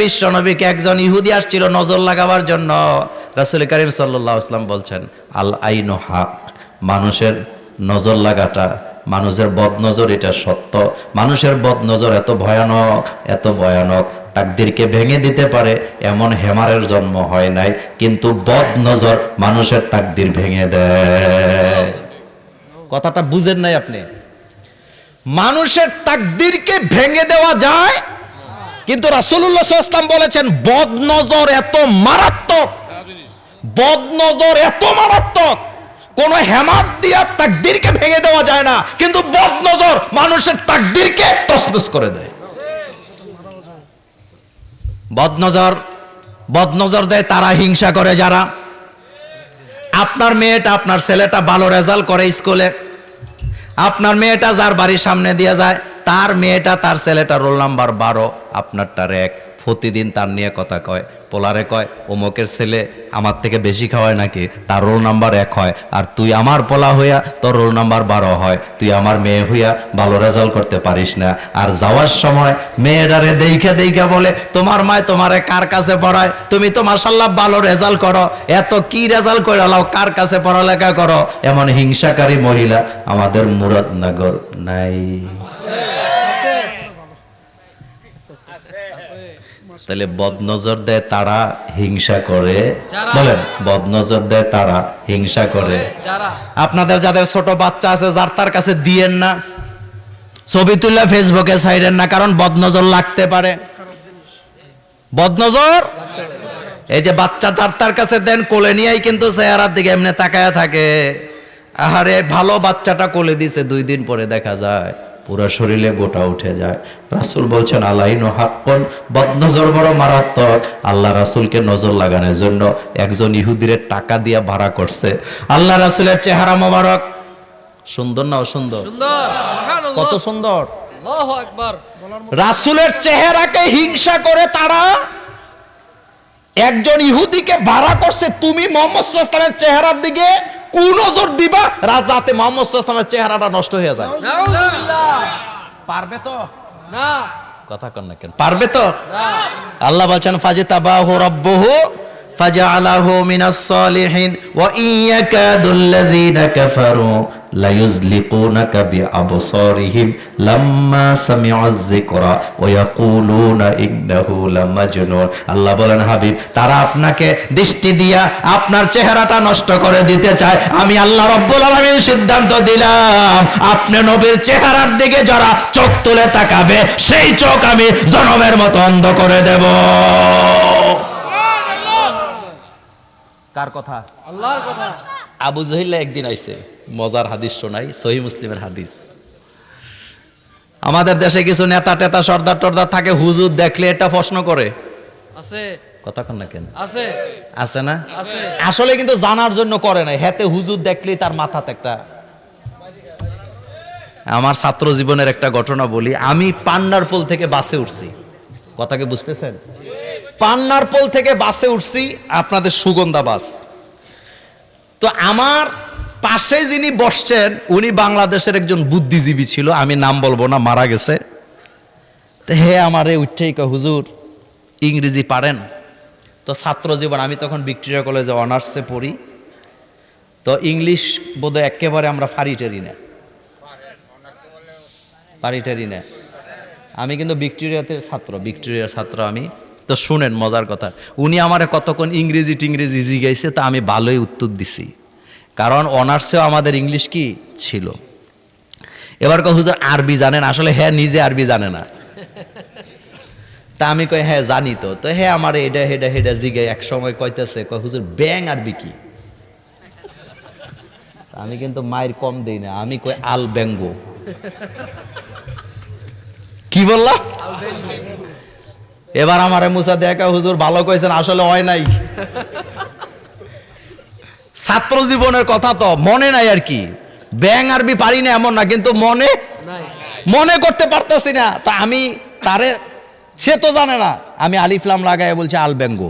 বিশ্ব নবীকে একজন ইহুদি আসছিল নজর লাগাবার জন্য রাসুল করিম সাল্লাহ আসলাম বলছেন, আল আইন হাক, মানুষের নজর লাগাটা, মানুষের বদনজর এটা সত্য, মানুষের বদনজর এত ভয়ানক এত ভয়ানক, তাকদিরকে ভেঙে দিতে পারে এমন হেমারের জন্ম হয় নাই, কিন্তু বদনজর মানুষের তাকদির ভেঙে দেয়। কথাটা বুঝেন নাই আপনি। মানুষের তাকদিরকে ভেঙে দেওয়া যায় কিন্তু রাসূলুল্লাহ সাল্লাম বলেছেন, বদনজর এত মারাত্মক। বদনজর এত মারাত্মক। কোন হেমাত দিয়া তাকদিরকে ভেঙে দেওয়া যায় না, কিন্তু বদনজর মানুষের তাকদিরকে তসনস করে দেয়। বদনজর বদনজর দেয় তারা হিংসা করে যারা। আপনার মেয়েটা, আপনার ছেলেটা ভালো রেজাল্ট করে স্কুলে। আপনার মেয়েটা যার বাড়ির সামনে দিয়ে যায় তার মেয়েটা, তার ছেলেটা রোল নাম্বার বারো। আপনারটার এক প্রতিদিন তার নিয়ে কথা কয়, পোলারে কয়, অমুকের ছেলে আমার থেকে বেশি খাওয়ায় নাকি? তার রোল নাম্বার এক হয়। আর তুই আমার পোলা হইয়া তোর রোল নাম্বার বারো হয়। তুই আমার মেয়ে হইয়া ভালো রেজাল্ট করতে পারিস না। আর যাওয়ার সময় মেয়েটারে দেখে দেখে বলে, তোমার মায় তোমারে কার কাছে পড়ায়? তুমি তো মাসাল্লাহ ভালো রেজাল্ট করো। এত কি রেজাল্ট করে লাও? কার কাছে পড়ালেখা করো? এমন হিংসাকারী মহিলা আমাদের মুরাদনগর নাই। তাহলে বদনজর দেয় তারা হিংসা করে। বলেন বদনজর দেয় তারা হিংসা করে। আপনাদের যাদের ছোট বাচ্চা আছে যার তার কাছে দিয়েন না ছবি তুললে ফেসবুকে ছাইড়েন না কারণ বদনজর লাগতে পারে। বদনজর? এই যে বাচ্চা যার তার কাছে দেন কোলে নিয়েই কিন্তু চেহারার দিকে এমনি তাকায়া থাকে। আহারে ভালো বাচ্চাটা কোলে দিছে দুই দিন পরে দেখা যায়। পুরো শরীরে গোটা উঠে যায়। রাসূল বলছেন আলাইন হাক্কন বদনজর বড় মারাত্মক। আল্লাহ রাসূলকে নজর লাগানোর জন্য একজন ইহুদিরে টাকা দিয়া ভাড়া করছে। আল্লাহ রাসূলের চেহারা মোবারক। সুন্দর না অসুন্দর? সুন্দর কত সুন্দর? রাসূলের চেহারাকে হিংসা করে তারা একজন ইহুদিকে ভাড়া করছে। তুমি মোহাম্মদ চেহারার দিকে কোন নজর দিবা রাজাতে মোহাম্মদ সাল্লামের চেহারাটা নষ্ট হয়ে যায়। পারবে তো? না। কথা কন না কেন? পারবে তো? না। আল্লাহ বলছেন ফাজিতাবাহু রাব্বুহু ফাজআলাহু মিনাস সালিহিন ওয়া ইয়াকাদুল্লাযীনা কাফারু লা ইউযলিকুনাকা বিআবসারিহিম লাম্মা সামি'আয যিকরা ওয়া ইয়াকুলুনা ইন্নাহু লামাজনুন আল্লাহ বলেন হাবিব তারা আপনাকে দৃষ্টি দিয়া আপনার চেহারাটা নষ্ট করে দিতে চায়। আমি আল্লাহ রব্বুল আলামিন সিদ্ধান্ত দিলাম আপনি নবীর চেহারার দিকে যারা চোখ তুলে তাকাবে সেই চোখ আমি জনমের মতো অন্ধ করে দেব। কার কথা? আল্লাহর কথা। আবু জহিল্লা একদিন আইছে মজার হাদিস শোনাই সহি মুসলিমের হাদিস। আমাদের দেশে কিছু নেতা টেতা সর্দার টর্দার থাকে হুজুর দেখলে এটা প্রশ্ন করে। আছে। কথা কন না কেন? আছে। আছে না? আসলে কিন্তু জানার জন্য করে না হেতে হুজুর দেখলেই তার মাথাতে একটা আমার ছাত্র জীবনের একটা ঘটনা বলি আমি পান্নার পোল থেকে বাসে উঠছি। কথাকে বুঝতেছেন? পান্নার পোল থেকে বাসে উঠছি আপনাদের সুগন্ধা বাস। তো আমার পাশে যিনি বসছেন উনি বাংলাদেশের একজন বুদ্ধিজীবী ছিল আমি নাম বলব না মারা গেছে। তো হে আমারে উঠেই কয়, হুজুর ইংরেজি পারেন? তো ছাত্র জীবন আমি তখন ভিক্টোরিয়া কলেজে অনার্সে পড়ি। তো ইংলিশ বোধহয় একেবারে আমরা ফারিটারি না। ফারিটারি না। আমি কিন্তু ভিক্টোরিয়াতে ছাত্র ভিক্টোরিয়ার ছাত্র আমি। তো শুনেন, মজার কথা। উনি আমারে কতক্ষণ ইংরেজি টিংরেজি জিগাইছে তা আমি ভালোই উত্তর দিছি। কারণ অনার্সেও আমাদের ইংলিশ কি? ছিল। এবার কয়, হুজুর, আরবি জানেন? আসলে হ্যাঁ নিজে আরবি জানে না। তা আমি কই হ্যাঁ জানি তো। তো হ্যাঁ আমার এটা হেডা হেডা জিগে এক সময় কইতেছে, কয়, হুজুর ব্যাং আরবি কি? আমি কিন্তু মায়ের কম দেই না, আমি কই আল ব্যঙ্গ। কি বললাম? এবার আমার মুসা দেখা হুজুর ভালো কইছেন আসলে হয় নাই। ছাত্র জীবনের কথা তো মনে নাই আর কি। ব্যাং আরবি পারি না এমন না কিন্তু মনে মনে করতে পারতাছি না। তা আমি তারে সে তো জানে না। আমি আলিফলাম লাগাই বলছি আল ব্যঙ্গ।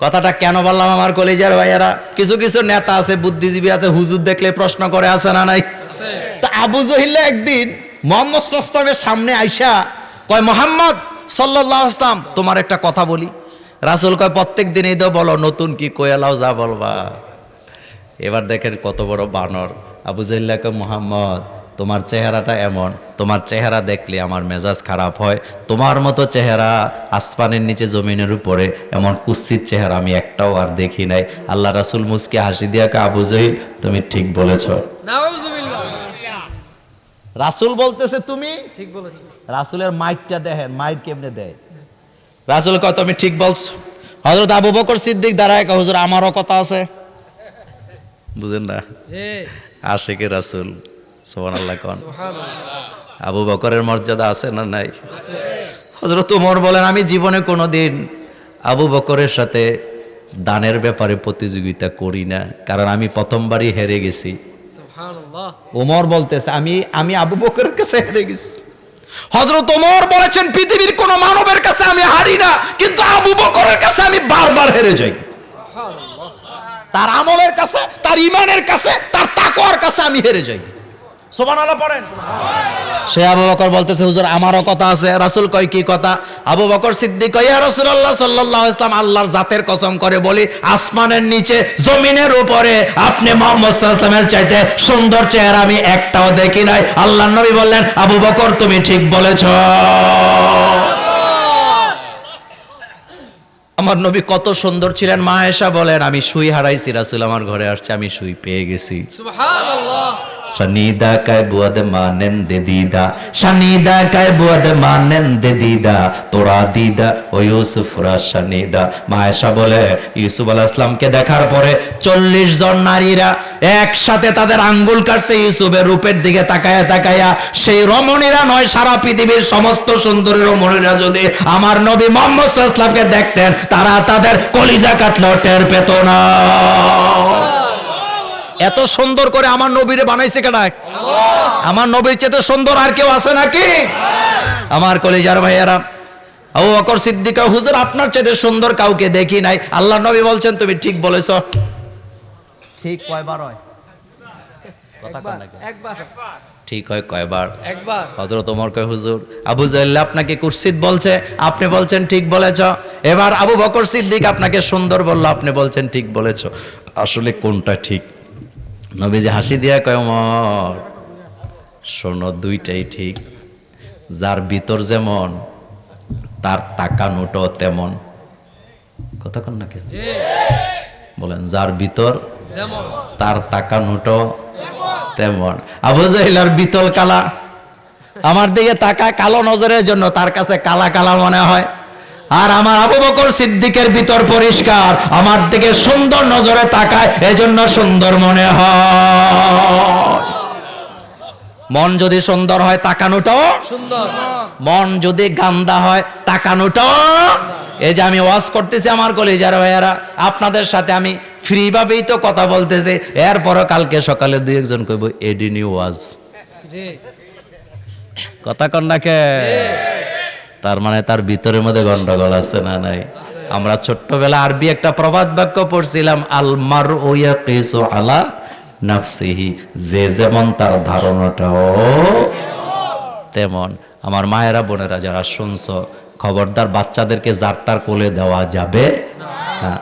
কথাটা কেন বললাম আমার কলেজের ভাইয়ারা? কিছু কিছু নেতা আছে বুদ্ধিজীবী আছে হুজুর দেখলে প্রশ্ন করে আছে না নাই? তা আবু জহিল্লা একদিন মোহাম্মদ সাস্তামের সামনে আইসা কয়, মোহাম্মদ সাল্লাল্লাহু আলাইহি ওয়াসাল্লাম, তোমার একটা কথা বলি। রাসূল কয়, প্রত্যেক দিনই তো বলো, নতুন কি কয়ালাও যা বলবা। এবার দেখেন কত বড় বানর। আবু জাইল্লা কয়, মুহাম্মদ, তোমার চেহারাটা এমন। তোমার চেহারা দেখলে আমার মেজাজ খারাপ হয়। তোমার মতো চেহারা আসমানের নিচে জমিনের উপরে, এমন কুৎসিত চেহারা আমি একটাও আর দেখি নাই। আল্লাহ রাসুল মুসকে হাসি দিয়া আবু জহিল, তুমি ঠিক বলেছ। রাসুল বলতেছে তুমি? ঠিক বলেছেন রাসুলের মাইকটা দেখেন মাইক কেমনে দেয়? রাসুল কয় তুমি ঠিক বলছো। হজরত আবু বকর সিদ্দিক দাঁড়ায় হুজুর আমারও কথা আছে। বুঝেন না? জি। আশেকে রাসুল সোহান আল্লাহ কন। সুবহানাল্লাহ। আবু বকরের মর্যাদা আছে না নাই? হজরত উমর বলেন আমি জীবনে কোনো দিন আবু বকরের সাথে দানের ব্যাপারে প্রতিযোগিতা করি না কারণ আমি প্রথমবারই হেরে গেছি। সুবহানাল্লাহ ওমর বলতেছে আমি আমি আবু বকরের কাছে হেরে গেছি। হজরত ওমর বলেছেন পৃথিবীর কোন মানবের কাছে আমি হারি না কিন্তু আবু বকরের কাছে আমি বারবার হেরে যাই। তার আমলের কাছে তার ইমানের কাছে তার তাকওয়ার কাছে আমি হেরে যাই। সুবহানাল্লাহ পড়েন। সে আবু বকর বলতেছে, হুজুর, আমারও কথা আছে, রাসুল কয় কি কথা? আবু বকর সিদ্দিক ইয়া রাসূলুল্লাহ সাল্লাল্লাহু ইসলাম আল্লাহর জাতের কসম করে বলি, আসমানের নিচে, জমিনের উপরে আপনি মুহাম্মদ সাল্লাল্লাহু চাইতে সুন্দর চেহারা আমি একটাও দেখি নাই। আল্লাহর নবী বললেন, আবু বকর, তুমি ঠিক বলেছ। আমার নবী কত সুন্দর ছিলেন। মা এসা বলেন আমি সুই হারাইছি রাসুল আমার ঘরে আসছে আমি সুই পেয়ে গেছি। কায় বুয়াদ মানেন দে দিদা। dida কায় বুয়াদ মানেন দে দিদা। তোরা দিদা ও ইউসুফরা মা মায়েশা বলে ইউসুফ ইসলামকে দেখার পরে চল্লিশ জন নারীরা একসাথে তাদের আঙ্গুল কাটছে ইউসুফের রূপের দিকে তাকায়া তাকায়া, সেই রমণীরা নয়, সারা পৃথিবীর সমস্ত সুন্দরী রমণীরা যদি আমার নবী মোহাম্মদ ইসলামকে দেখতেন, তারা তাদের কলিজা কাটলেও টের পেত না। এত সুন্দর করে আমার নবীরে বানাইছে কেডা? আমার নবীর চেয়ে সুন্দর আর কেউ আছে নাকি? আমার কলেজার ভাইয়ারা ও অকর সিদ্দিকা হুজুর, আপনার চেয়ে সুন্দর কাউকে দেখি নাই। আল্লাহ নবী বলছেন, তুমি ঠিক বলেছ। ঠিক কয়বার হয়? কথা কন একবার নাকি? একবার ঠিক হয় কয়বার? একবার। হজরত ওমর কয় হুজুর আবু জাহেল্লা আপনাকে কুরসিদ বলছে আপনি বলছেন ঠিক বলেছ। এবার আবু বকর সিদ্দিক আপনাকে সুন্দর বলল আপনি বলছেন ঠিক বলেছ। আসলে কোনটা ঠিক? নবীজি হাসি দিয়া কয় ওমর শোনো দুইটাই ঠিক। যার ভিতর যেমন তার টাকা নোটও তেমন। কথা কন না বলেন যার ভিতর তার টাকা নোটও তেমন। আবু জাহিলার বিতল কালা। আমার দিকে তাকা কালো নজরের জন্য তার কাছে কালা কালা মনে হয়। আর আমার আবু বকর সিদ্দিকের ভিতর পরিষ্কার আমার দিকে সুন্দর নজরে তাকায় এজন্য সুন্দর মনে হয়। মন যদি সুন্দর হয় তাকানোটাও সুন্দর। মন যদি গান্দা হয় তাকানোটা? এই যে আমি ওয়াজ করতেছি আমার কলেজার ভাইয়ারা আপনাদের সাথে আমি ফ্রি ভাবেই তো কথা বলতেছি। এরপরও কালকে সকালে দুই একজন কইব এডিনি ওয়াজ। কথা কন না তার মানে তার ভিতরের মধ্যে গন্ডগোল আছে না নাই? আমরা ছোট্টবেলা আরবি একটা প্রবাদ বাক্য পড়ছিলাম আলমার ওয়া কিসু আলা নাফসিহি। যে যেমন তার ধারণাটাও তেমন। আমার মায়েরা বোনেরা যারা শুনছো খবরদার বাচ্চাদেরকে জারতার কোলে দেওয়া যাবে? না।